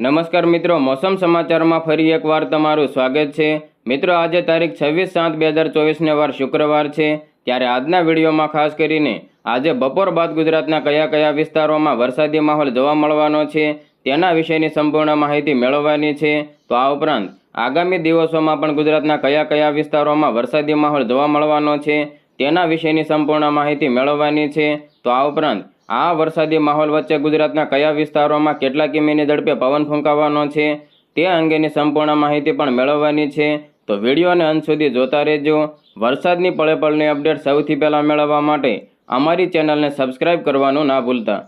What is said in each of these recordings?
નમસ્કાર મિત્રો, મોસમ સમાચારમાં ફરી એકવાર તમારું સ્વાગત છે. મિત્રો, આજે તારીખ છવ્વીસ સાત બે હજાર ચોવીસને વાર શુક્રવાર છે. ત્યારે આજના વિડીયોમાં ખાસ કરીને આજે બપોર બાદ ગુજરાતના કયા કયા વિસ્તારોમાં વરસાદી માહોલ જોવા મળવાનો છે, તેના વિશેની સંપૂર્ણ માહિતી મેળવવાની છે. તો આ ઉપરાંત આગામી દિવસોમાં પણ ગુજરાતના કયા કયા વિસ્તારોમાં વરસાદી માહોલ જોવા મળવાનો છે, તેના વિશેની સંપૂર્ણ માહિતી મેળવવાની છે. તો આ ઉપરાંત આ વરસાદી માહોલ વચ્ચે ગુજરાતના કયા વિસ્તારોમાં કેટલા કિમીની ઝડપે પવન ફૂંકાવાનો છે તે અંગેની સંપૂર્ણ માહિતી પણ મેળવવાની છે. તો વિડીયોને અંત સુધી જોતા રહેજો. વરસાદની પળે પળની અપડેટ સૌથી પહેલાં મેળવવા માટે અમારી ચેનલને સબસ્ક્રાઇબ કરવાનું ના ભૂલતા.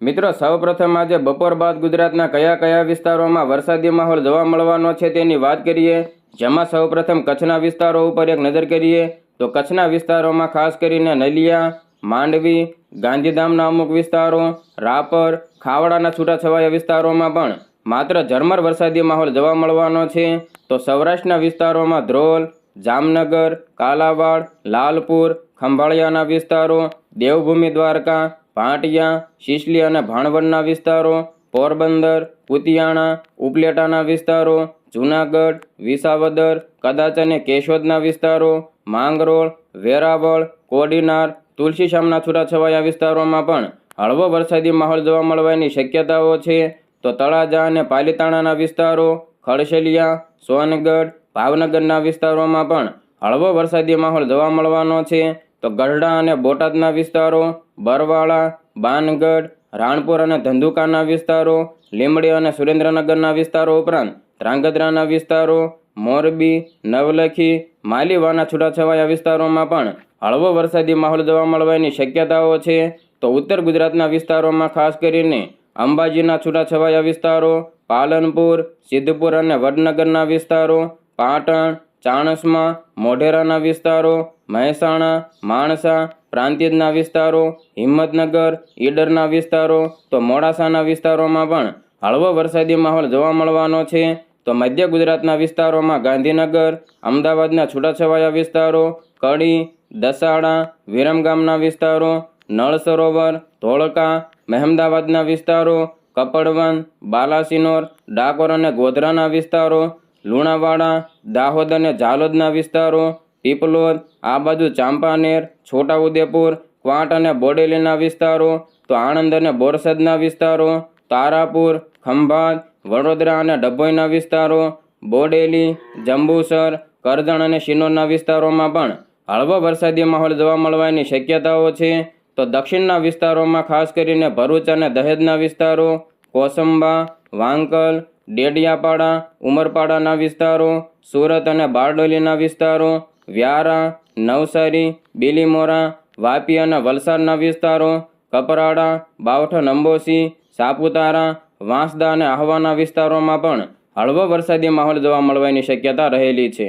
મિત્રો, સૌપ્રથમ આજે બપોર બાદ ગુજરાતના કયા કયા વિસ્તારોમાં વરસાદી માહોલ જોવા મળવાનો છે તેની વાત કરીએ. જેમાં સૌપ્રથમ કચ્છના વિસ્તારો ઉપર એક નજર કરીએ. તો કચ્છના વિસ્તારોમાં ખાસ કરીને નલિયા, માંડવી, ગાંધીધામના અમુક વિસ્તારો, રાપર, ખાવડાના છૂટાછવાયા વિસ્તારોમાં પણ માત્ર ઝરમર વરસાદી માહોલ જોવા મળવાનો છે. તો સૌરાષ્ટ્રના વિસ્તારોમાં ધ્રોલ, જામનગર, કાલાવાડ, લાલપુર, ખંભાળિયાના વિસ્તારો, દેવભૂમિ દ્વારકા ભાટિયા શિશલી અને ભાણવડના વિસ્તારો, પોરબંદર કુતિયાણા ઉપલેટાના વિસ્તારો, જૂનાગઢ, વિસાવદર, કદાચ અને કેશોદના વિસ્તારો માંગરોળ, વેરાવળ, કોડીનાર તુલસીશ્યામના છૂટાછવાયા વિસ્તારોમાં પણ હળવો વરસાદી માહોલ જોવા મળવાની શક્યતાઓ છે. તો તળાજા અને પાલીતાણાના વિસ્તારો, ખડશેલિયા, સોનગઢ, ભાવનગરના વિસ્તારોમાં પણ હળવો વરસાદી માહોલ જોવા મળવાનો છે. તો ગઢડા અને બોટાદના વિસ્તારો, બરવાળા, બાનગઢ, રાણપુર અને ધંધુકાના વિસ્તારો, લીંબડી અને સુરેન્દ્રનગરના વિસ્તારો ઉપરાંત ધ્રાંગધ્રાના વિસ્તારો મોરબી, નવલખી, માલીવાના છૂટાછવાયા વિસ્તારોમાં પણ હળવો વરસાદી માહોલ જોવા મળવાની શક્યતાઓ છે. તો ઉત્તર ગુજરાતના વિસ્તારોમાં ખાસ કરીને અંબાજીના છૂટાછવાયા વિસ્તારો, પાલનપુર, સિદ્ધપુર અને વડનગરના વિસ્તારો, પાટણ, ચાણસમાં, મોઢેરાના વિસ્તારો, મહેસાણા, માણસા પ્રાંતિજના વિસ્તારો, હિંમતનગર, ઈડરના વિસ્તારો, તો મોડાસાના વિસ્તારોમાં પણ હળવો વરસાદી માહોલ જોવા મળવાનો છે. તો મધ્ય ગુજરાતના વિસ્તારોમાં ગાંધીનગર, અમદાવાદના છૂટાછવાયા વિસ્તારો, કડી દસાડા વિરમગામના વિસ્તારો નળ સરોવર ધોળકા, મહેમદાવાદના વિસ્તારો, કપડવન, બાલાસિનોર, ડાકોર અને ગોધરાના વિસ્તારો, લુણાવાડા, દાહોદ અને ઝાલોદના વિસ્તારો પીપલોદ આ બાજુ ચાંપાનેર, છોટાઉદેપુર, ક્વાંટ અને બોડેલીના વિસ્તારો, તો આણંદ અને બોરસદના વિસ્તારો, તારાપુર, ખંભાત વડોદરા અને ડભોઈના વિસ્તારો, બોડેલી, જંબુસર, કરજણ અને શિનોરના વિસ્તારોમાં પણ હળવો વરસાદી માહોલ જોવા મળવાની શક્યતાઓ છે. તો દક્ષિણના વિસ્તારોમાં ખાસ કરીને ભરૂચ અને દહેજના વિસ્તારો, કોસંબા, વાંકલ, ડેડિયાપાડા, ઉમરપાડાના વિસ્તારો, સુરત અને બારડોલીના વિસ્તારો, વ્યારા, નવસારી, બીલીમોરા, વાપી અને વલસાડના વિસ્તારો, કપરાડા, બાવઠ અંબોસી સાપુતારા વાંસદા અને આહવાના વિસ્તારોમાં પણ હળવો વરસાદી માહોલ જોવા મળવાની શક્યતા રહેલી છે.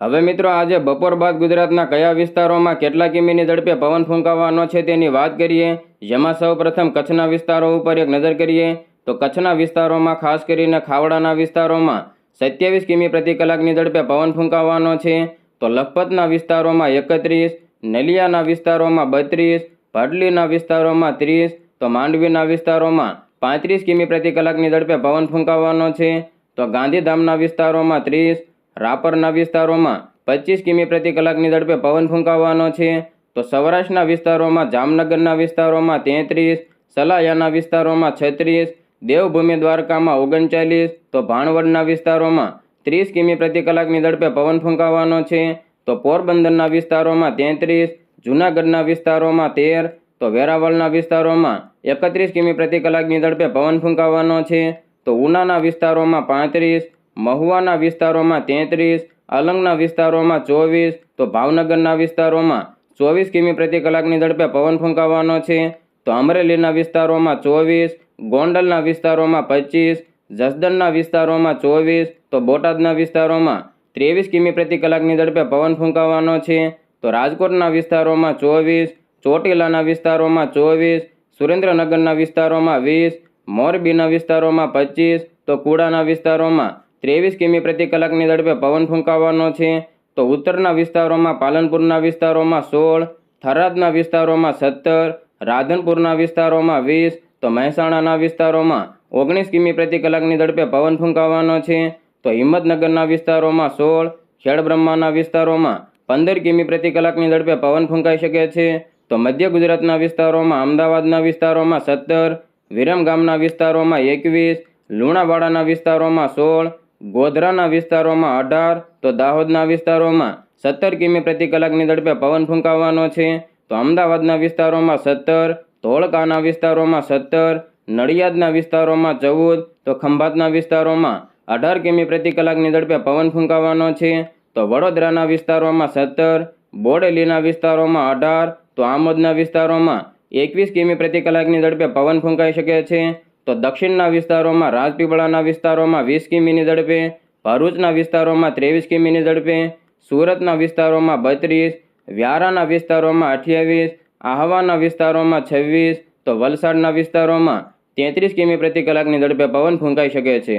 હવે મિત્રો આજે બપોર બાદ ગુજરાતના કયા વિસ્તારોમાં કેટલા કિમીની ઝડપે પવન ફૂંકાવાનો છે તેની વાત કરીએ. જેમાં સૌ પ્રથમ કચ્છના વિસ્તારો ઉપર એક નજર કરીએ તો કચ્છના વિસ્તારોમાં ખાસ કરીને ખાવડાના વિસ્તારોમાં સત્યાવીસ કિમી પ્રતિ કલાકની ઝડપે પવન ફૂંકાવાનો છે. તો લખપતના વિસ્તારોમાં એકત્રીસ, નલિયાના વિસ્તારોમાં બત્રીસ ભડલીના વિસ્તારોમાં ત્રીસ, તો માંડવીના વિસ્તારોમાં પાંત્રીસ કિમી પ્રતિ કલાકની ઝડપે પવન ફૂંકાવાનો છે. તો ગાંધીધામના વિસ્તારોમાં ત્રીસ, રાપરના વિસ્તારોમાં પચીસ કિમી પ્રતિ કલાકની ઝડપે પવન ફૂંકાવાનો છે. તો સૌરાષ્ટ્રના વિસ્તારોમાં જામનગરના વિસ્તારોમાં તેત્રીસ, સલાયાના વિસ્તારોમાં છત્રીસ, દેવભૂમિ દ્વારકામાં ઓગણચાલીસ, તો ભાણવડના વિસ્તારોમાં ત્રીસ કિમી પ્રતિ કલાકની ઝડપે પવન ફૂંકાવાનો છે. તો પોરબંદરના વિસ્તારોમાં તેત્રીસ જૂનાગઢના વિસ્તારોમાં તેર, તો વેરાવળના વિસ્તારોમાં એકત્રીસ કિમી પ્રતિ કલાકની ઝડપે પવન ફૂંકાવાનો છે. તો ઉનાના વિસ્તારોમાં પાંત્રીસ, મહુવાના વિસ્તારોમાં તેત્રીસ અલંગના વિસ્તારોમાં ચોવીસ, તો ભાવનગરના વિસ્તારોમાં ચોવીસ કિમી પ્રતિ કલાકની ઝડપે પવન ફૂંકાવાનો છે. તો અમરેલીના વિસ્તારોમાં ચોવીસ, ગોંડલના વિસ્તારોમાં પચીસ, જસદણના વિસ્તારોમાં ચોવીસ, તો બોટાદના વિસ્તારોમાં ત્રેવીસ કિમી પ્રતિ કલાકની ઝડપે પવન ફૂંકાવાનો છે. તો રાજકોટના વિસ્તારોમાં ચોવીસ, ચોટીલાના વિસ્તારોમાં ચોવીસ, સુરેન્દ્રનગરના વિસ્તારોમાં વીસ, મોરબીના વિસ્તારોમાં પચીસ, તો કુડાના વિસ્તારોમાં ત્રેવીસ કિમી પ્રતિ કલાકની ઝડપે પવન ફૂંકાવાનો છે. તો ઉત્તરના વિસ્તારોમાં પાલનપુરના વિસ્તારોમાં સોળ, થરાદના વિસ્તારોમાં સત્તર, રાધનપુરના વિસ્તારોમાં વીસ, તો મહેસાણાના વિસ્તારોમાં ઓગણીસ કિમી પ્રતિ કલાકની ઝડપે પવન ફૂંકાવાનો છે. તો હિંમતનગરના વિસ્તારોમાં સોળ, ખેડબ્રહ્માના વિસ્તારોમાં પંદર કિમી પ્રતિ કલાકની ઝડપે પવન ફૂંકાઈ શકે છે. તો મધ્ય ગુજરાતના વિસ્તારોમાં, અમદાવાદના વિસ્તારોમાં સત્તર વિરમગામના વિસ્તારોમાં એકવીસ, લુણાવાડાના વિસ્તારોમાં સોળ, ગોધરાના વિસ્તારોમાં અઢાર, તો દાહોદના વિસ્તારોમાં સત્તર કિમી પ્રતિ કલાકની ઝડપે પવન ફૂંકાવાનો છે. તો અમદાવાદના વિસ્તારોમાં સત્તર, ધોળકાના વિસ્તારોમાં સત્તર, નડિયાદના વિસ્તારોમાં ચૌદ, તો ખંભાતના વિસ્તારોમાં અઢાર કિમી પ્રતિ કલાકની ઝડપે પવન ફૂંકાવાનો છે. તો વડોદરાના વિસ્તારોમાં સત્તર, બોડેલીના વિસ્તારોમાં અઢાર, તો આમોદના વિસ્તારોમાં એકવીસ કિમી પ્રતિ કલાકની ઝડપે પવન ફૂંકાઈ શકે છે. તો દક્ષિણના વિસ્તારોમાં રાજપીપળાના વિસ્તારોમાં વીસ કિમીની ઝડપે, ભરૂચના વિસ્તારોમાં ત્રેવીસ કિમીની ઝડપે, સુરતના વિસ્તારોમાં બત્રીસ, વ્યારાના વિસ્તારોમાં અઠ્યાવીસ, આહવાના વિસ્તારોમાં છવ્વીસ, તો વલસાડના વિસ્તારોમાં તેત્રીસ કિમી પ્રતિ કલાકની ઝડપે પવન ફૂંકાઈ શકે છે.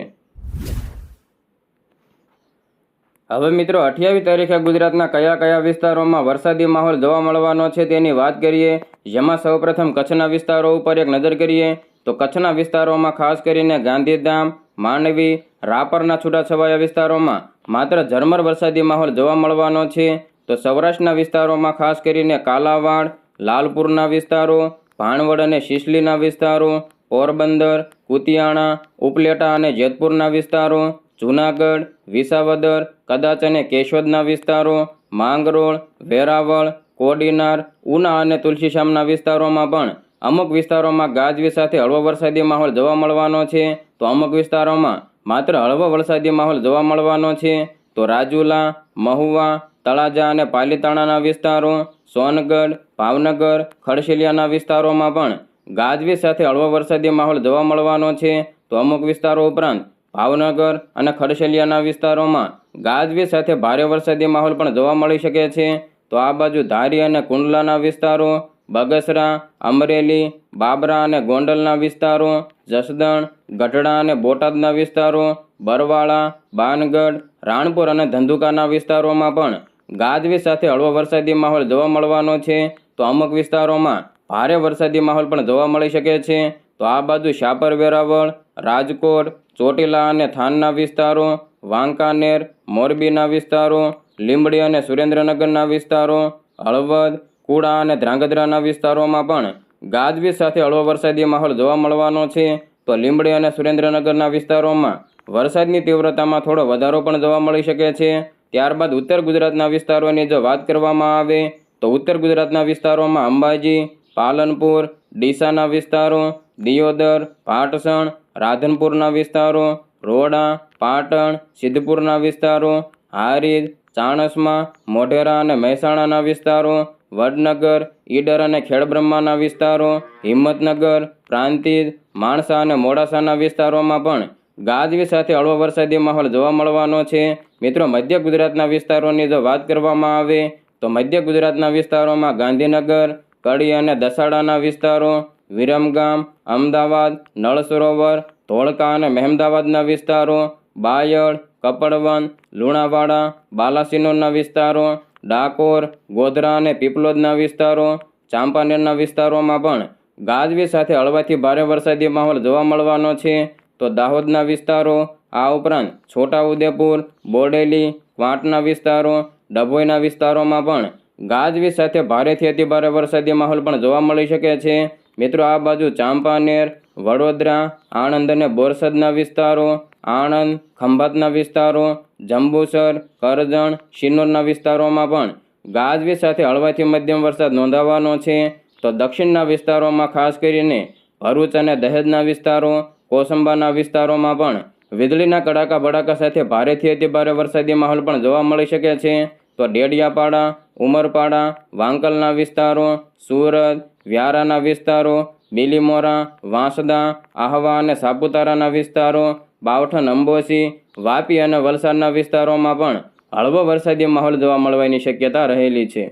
હવે મિત્રો, અઠ્યાવીસ તારીખે ગુજરાતના કયા કયા વિસ્તારોમાં વરસાદી માહોલ જોવા મળવાનો છે તેની વાત કરીએ. જેમાં સૌપ્રથમ કચ્છના વિસ્તારો ઉપર એક નજર કરીએ તો કચ્છના વિસ્તારોમાં ખાસ કરીને ગાંધીધામ, માંડવી, રાપરના છૂટાછવાયા વિસ્તારોમાં માત્ર ઝરમર વરસાદી માહોલ જોવા મળવાનો છે. તો સૌરાષ્ટ્રના વિસ્તારોમાં ખાસ કરીને કાલાવાડ, લાલપુરના વિસ્તારો, ભાણવડ અને શિશલીના વિસ્તારો, પોરબંદર, કુતિયાણા, ઉપલેટા અને જેતપુરના વિસ્તારો જૂનાગઢ, વિસાવદર, કદાચ અને કેશોદના વિસ્તારો, માંગરોળ, વેરાવળ, કોડીનાર, ઉના અને તુલસીશામના વિસ્તારોમાં પણ અમુક વિસ્તારોમાં ગાજવી સાથે હળવો વરસાદી માહોલ જોવા મળવાનો છે. તો અમુક વિસ્તારોમાં માત્ર હળવો વરસાદી માહોલ જોવા મળવાનો છે. તો રાજુલા, મહુવા, તળાજા અને પાલીતાણાના વિસ્તારો, સોનગઢ, ભાવનગર, ખડશીલિયાના વિસ્તારોમાં પણ ગાજવી સાથે હળવો વરસાદી માહોલ જોવા મળવાનો છે. તો અમુક વિસ્તારો ઉપરાંત ભાવનગર અને ખડશલિયાના વિસ્તારોમાં ગાજવી સાથે ભારે વરસાદી માહોલ પણ જોવા મળી શકે છે. તો આ બાજુ ધારી અને કુંડલાના વિસ્તારો, બગસરા, અમરેલી, બાબરા અને ગોંડલના વિસ્તારો, જસદણ, ગઢડા અને બોટાદના વિસ્તારો, બરવાળા, બાનગઢ, રાણપુર અને ધંધુકાના વિસ્તારોમાં પણ ગાજવી સાથે હળવો વરસાદી માહોલ જોવા મળવાનો છે. તો અમુક વિસ્તારોમાં ભારે વરસાદી માહોલ પણ જોવા મળી શકે છે. તો આ બાજુ શાપર વેરાવળ, રાજકોટ ચોટીલા અને થાનના વિસ્તારો, વાંકાનેર, મોરબીના વિસ્તારો, લીંબડી અને સુરેન્દ્રનગરના વિસ્તારો, હળવદ, કુડા અને ધ્રાંગધ્રાના વિસ્તારોમાં પણ ગાજવીજ સાથે હળવો વરસાદી માહોલ જોવા મળવાનો છે. તો લીંબડી અને સુરેન્દ્રનગરના વિસ્તારોમાં વરસાદની તીવ્રતામાં થોડો વધારો પણ જોવા મળી શકે છે. ત્યારબાદ ઉત્તર ગુજરાતના વિસ્તારોની જો વાત કરવામાં આવે, તો ઉત્તર ગુજરાતના વિસ્તારોમાં અંબાજી, પાલનપુર, ડીસાના વિસ્તારો, દિયોદર, પાટસણ રાધનપુરના વિસ્તારો, રોડા, પાટણ, સિદ્ધપુરના વિસ્તારો, હારીજ, ચાણસમા, મોઢેરા અને મહેસાણાના વિસ્તારો, વડનગર, ઈડર અને ખેડબ્રહ્માના વિસ્તારો, હિંમતનગર, પ્રાંતિજ, માણસા અને મોડાસાના વિસ્તારોમાં પણ ગાજવી સાથે હળવો વરસાદી માહોલ જોવા મળવાનો છે. મિત્રો, મધ્ય ગુજરાતના વિસ્તારોની જો વાત કરવામાં આવે, તો મધ્ય ગુજરાતના વિસ્તારોમાં ગાંધીનગર, કડી અને દસાડાના વિસ્તારો વિરમગામ, અમદાવાદ નળ સરોવર ધોળકા અને મહેમદાવાદના વિસ્તારો, બાયડ, કપડવન, લુણાવાડા, બાલાસિનોરના વિસ્તારો, ડાકોર, ગોધરા અને પીપલોદના વિસ્તારો, ચાંપાનેરના વિસ્તારોમાં પણ ગાજવી સાથે હળવાથી ભારે વરસાદી માહોલ જોવા મળવાનો છે. તો દાહોદના વિસ્તારો, આ ઉપરાંત છોટાઉદેપુર, બોડેલી, વાંટના વિસ્તારો, ડભોઈના વિસ્તારોમાં પણ ગાજવી સાથે ભારેથી અતિભારે વરસાદી માહોલ પણ જોવા મળી શકે છે. મિત્રો, આ બાજુ ચાંપાનેર, વડોદરા, આણંદ અને બોરસદના વિસ્તારો, આણંદ, ખંભાતના વિસ્તારો, જંબુસર, કરજણ, શિનોરના વિસ્તારોમાં પણ ગાજવી સાથે હળવાથી મધ્યમ વરસાદ નોંધાવાનો છે. તો દક્ષિણના વિસ્તારોમાં ખાસ કરીને ભરૂચ અને દહેજના વિસ્તારો, કોસંબાના વિસ્તારોમાં પણ વીજળીના કડાકા ભડાકા સાથે ભારેથી અતિ ભારે વરસાદી માહોલ પણ જોવા મળી શકે છે. તો ડેડિયાપાડા, ઉમરપાડા, વાંકલના વિસ્તારો, સુરત વ્યારાના વિસ્તારો, બીલીમોરા, વાંસદા, આહવા અને સાપુતારાના વિસ્તારો બાવઠન અંબોસી વાપી અને વલસાડના વિસ્તારોમાં પણ હળવો વરસાદી માહોલ જોવા મળવાની શક્યતા રહેલી છે.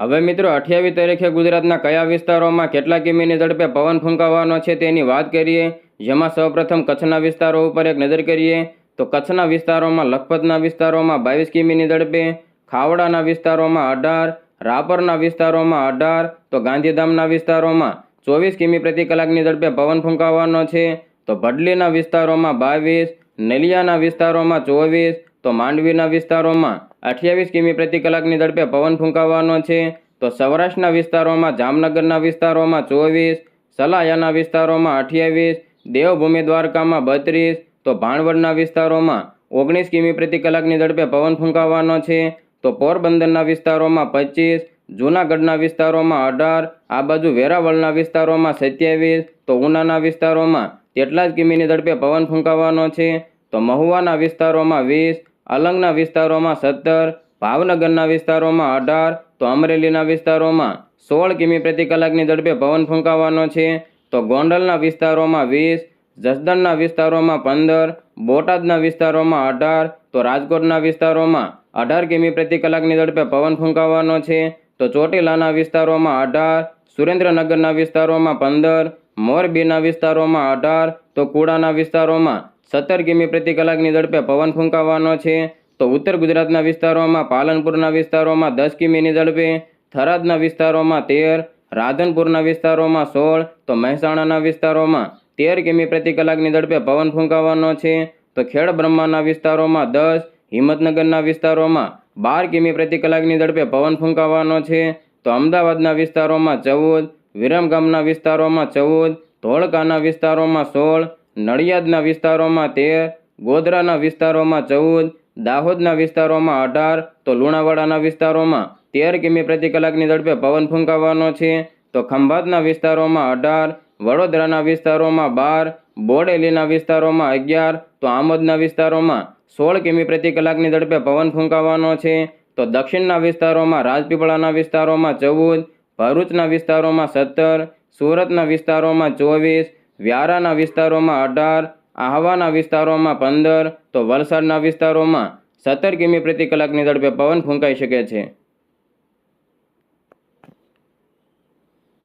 હવે મિત્રો, અઠ્યાવીસ તારીખે ગુજરાતના કયા વિસ્તારોમાં કેટલા કિમીની ઝડપે પવન ફૂંકાવાનો છે તેની વાત કરીએ. જેમાં સૌપ્રથમ કચ્છના વિસ્તારો ઉપર એક નજર કરીએ, તો કચ્છના વિસ્તારોમાં લખપતના વિસ્તારોમાં બાવીસ કિમીની ઝડપે, ખાવડાના વિસ્તારોમાં અઢાર રાપરના વિસ્તારોમાં અઢાર, તો ગાંધીધામના વિસ્તારોમાં ચોવીસ કિમી પ્રતિ કલાકની ઝડપે પવન ફૂંકાવાનો છે. તો ભડલીના વિસ્તારોમાં બાવીસ, નલિયાના વિસ્તારોમાં ચોવીસ, તો માંડવીના વિસ્તારોમાં અઠ્યાવીસ કિમી પ્રતિ કલાકની ઝડપે પવન ફૂંકાવાનો છે. તો સૌરાષ્ટ્રના વિસ્તારોમાં જામનગરના વિસ્તારોમાં ચોવીસ, સલાયાના વિસ્તારોમાં અઠ્યાવીસ, દેવભૂમિ દ્વારકામાં બત્રીસ, તો ભાણવડના વિસ્તારોમાં ઓગણીસ કિમી પ્રતિ કલાકની ઝડપે પવન ફૂંકાવાનો છે. તો પોરબંદરના વિસ્તારોમાં પચીસ, જૂનાગઢના વિસ્તારોમાં અઢાર, આ બાજુ વેરાવળના વિસ્તારોમાં સત્યાવીસ, તો ઉનાના વિસ્તારોમાં તેટલા જ કિમીની ઝડપે પવન ફૂંકાવાનો છે. તો મહુવાના વિસ્તારોમાં વીસ અલંગના વિસ્તારોમાં સત્તર, ભાવનગરના વિસ્તારોમાં અઢાર, તો અમરેલીના વિસ્તારોમાં સોળ કિમી પ્રતિ કલાકની ઝડપે પવન ફૂંકાવાનો છે. તો ગોંડલના વિસ્તારોમાં વીસ, જસદણના વિસ્તારોમાં પંદર, બોટાદના વિસ્તારોમાં અઢાર તો રાજકોટના વિસ્તારોમાં અઢાર કિમી પ્રતિ કલાકની ઝડપે પવન ફૂંકાવાનો છે. તો ચોટીલાના વિસ્તારોમાં અઢાર, સુરેન્દ્રનગરના વિસ્તારોમાં પંદર, મોરબીના વિસ્તારોમાં અઢાર, તો કુડાના વિસ્તારોમાં સત્તર કિમી પ્રતિ કલાકની ઝડપે પવન ફૂંકાવાનો છે. તો ઉત્તર ગુજરાતના વિસ્તારોમાં પાલનપુરના વિસ્તારોમાં દસ કિમીની ઝડપે, થરાદના વિસ્તારોમાં તેર, રાધનપુરના વિસ્તારોમાં સોળ, તો મહેસાણાના વિસ્તારોમાં તેર કિમી પ્રતિ કલાકની ઝડપે પવન ફૂંકાવાનો છે. તો ખેડ બ્રહ્માના વિસ્તારોમાં દસ, હિંમતનગરના વિસ્તારોમાં બાર કિમી પ્રતિ કલાકની ઝડપે પવન ફૂંકાવાનો છે. તો અમદાવાદના વિસ્તારોમાં ચૌદ, વિરમગામના વિસ્તારોમાં ચૌદ, ધોળકાના વિસ્તારોમાં સોળ, નડિયાદના વિસ્તારોમાં તેર, ગોધરાના વિસ્તારોમાં ચૌદ, દાહોદના વિસ્તારોમાં અઢાર, તો લુણાવાડાના વિસ્તારોમાં તેર કિમી પ્રતિ કલાકની ઝડપે પવન ફૂંકાવાનો છે. તો ખંભાતના વિસ્તારોમાં અઢાર, વડોદરાના વિસ્તારોમાં બાર બોડેલીના વિસ્તારોમાં અગિયાર, તો આમોદના વિસ્તારોમાં સોળ કિમી પ્રતિ કલાકની ઝડપે પવન ફૂંકાવાનો છે. તો દક્ષિણના વિસ્તારોમાં રાજપીપળાના વિસ્તારોમાં ચૌદ, ભરૂચના વિસ્તારોમાં સત્તર, સુરતના વિસ્તારોમાં ચોવીસ, વ્યારાના વિસ્તારોમાં અઢાર, આહવાના વિસ્તારોમાં પંદર, તો વલસાડના વિસ્તારોમાં સત્તર કિમી પ્રતિ કલાકની ઝડપે પવન ફૂંકાઈ શકે છે.